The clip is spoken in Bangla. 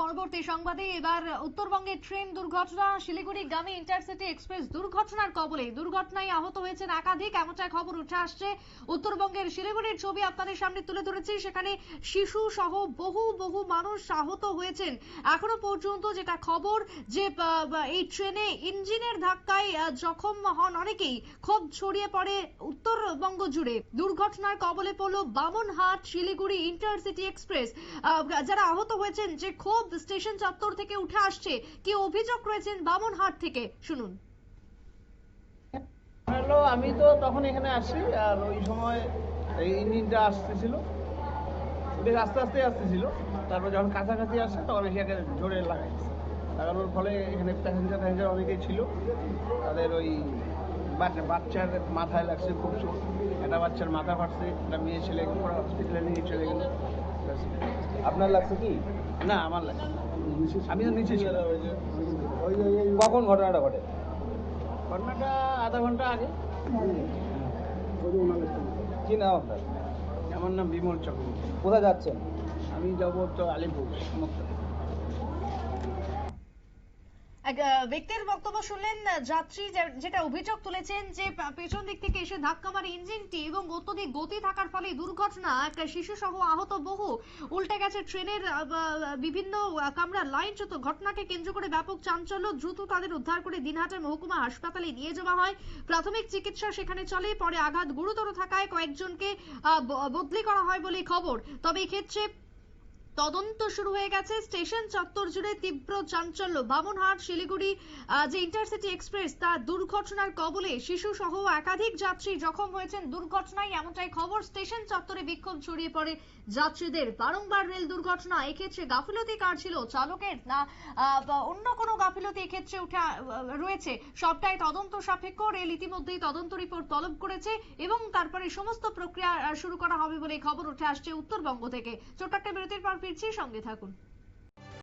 পরবর্তী সংবাদে। এবার উত্তরবঙ্গের ট্রেন দুর্ঘটনা ইন্টারসিটি এক্সপ্রেস দুর্ঘটনার কবলে। দুর্ঘটনায় আহত হয়েছেন একাধিক খবর উঠে আসছে। উত্তরবঙ্গের শিলিগুড়ির ছবি আপনাদের সামনে তুলে ধরেছি। সেখানে শিশু সহ বহু বহু মানুষ আহত হয়েছেন। এখনও পর্যন্ত যেটা খবর যে এই ট্রেনে ইঞ্জিনের ধাক্কায় জখম হন অনেকেই। ক্ষোভ ছড়িয়ে পড়ে উত্তরবঙ্গ জুড়ে। দুর্ঘটনার কবলে পড়ল বামনহাট শিলিগুড়ি ইন্টারসিটি এক্সপ্রেস। যারা আহত হয়েছেন যে ক্ষোভ স্টেশন চত্বর থেকে উঠে আসছে। কি অভিযোগ রয়েছেন বামনহাট থেকে? শুনুন। হ্যালো, আমি তো তখন এখানে আসি, আর ওই সময় এই ইঞ্জিনটা আসতেছিল। বেশ আস্তে আস্তে আসতেছিল। তারপর যখন কাছাকাছি আসে, তখন এটাকে জোরে লাগাই লাগানোর ফলে এখানে প্যাসেঞ্জার প্যাসেঞ্জার অনেকেই ছিল। তাদের ওই বাচ্চা, বাচ্চার মাথায় লাগছে খুব একটা বাচ্চার মাথা ফাটছে, একটা মেয়ে ছেলে হসপিটালে নিয়ে চলে গেল। আপনার লাগছে কি? না আমার লাগছে আমি তো নিচে ছিলাম। কখন ঘটনাটা ঘটে? ঘটনাটা আধা ঘণ্টা আগে। কি নাম আপনার? আমার নাম বিমল চক্রবর্তী। কোথায় যাচ্ছেন? আমি যাব তো আলিপুর। মুক্তা ব্যক্তির বক্তব্য শুনলেন যাত্রী যেটা অভিযোগ তুলেছেন যে পেছন দিক থেকে এসে ধাক্কা মারে ইঞ্জিনটি এবং অত্যধিক গতি থাকার ফলে দুর্ঘটনা এক শিশু সহ আহত বহু। উল্টে গেছে ট্রেনের বিভিন্ন আহ, কামরার লাইনচ্যুত ঘটনাকে কেন্দ্র করে ব্যাপক চাঞ্চল্য। দ্রুত তাদের উদ্ধার করে দিনহাটা মহকুমা হাসপাতালে নিয়ে যাওয়া হয়। প্রাথমিক চিকিৎসা সেখানে চলে পরে আঘাত গুরুতর থাকায় কয়েকজনকে বদলি করা হয় বলে খবর। তবে এক্ষেত্রে তদন্ত শুরু হয়ে গেছে। স্টেশন চত্বর জুড়ে তীব্র চাঞ্চল্য। বামনহাট, শিলিগুড়ি যে ইন্টারসিটি এক্সপ্রেস, তা দুর্ঘটনার কবলে শিশু সহ একাধিক যাত্রী জখম হয়েছেন দুর্ঘটনায়। এমনটাই খবর স্টেশন চত্বরে বিক্ষোভ ছড়িয়ে পড়ে যাত্রীদের। বারংবার রেল দুর্ঘটনা, এক্ষেত্রে গাফিলতি কার ছিল, চালকের না অন্য কোনো গাফিলতি এক্ষেত্রে উঠে রয়েছে? সবটাই তদন্ত সাপেক্ষ। রেল ইতিমধ্যেই তদন্ত রিপোর্ট তলব করেছে এবং তারপরে সমস্ত প্রক্রিয়া শুরু করা হবে বলে খবর উঠে আসছে উত্তরবঙ্গ থেকে। ছোট্ট একটা বিরতির পর ফিরছি সঙ্গে থাকুন।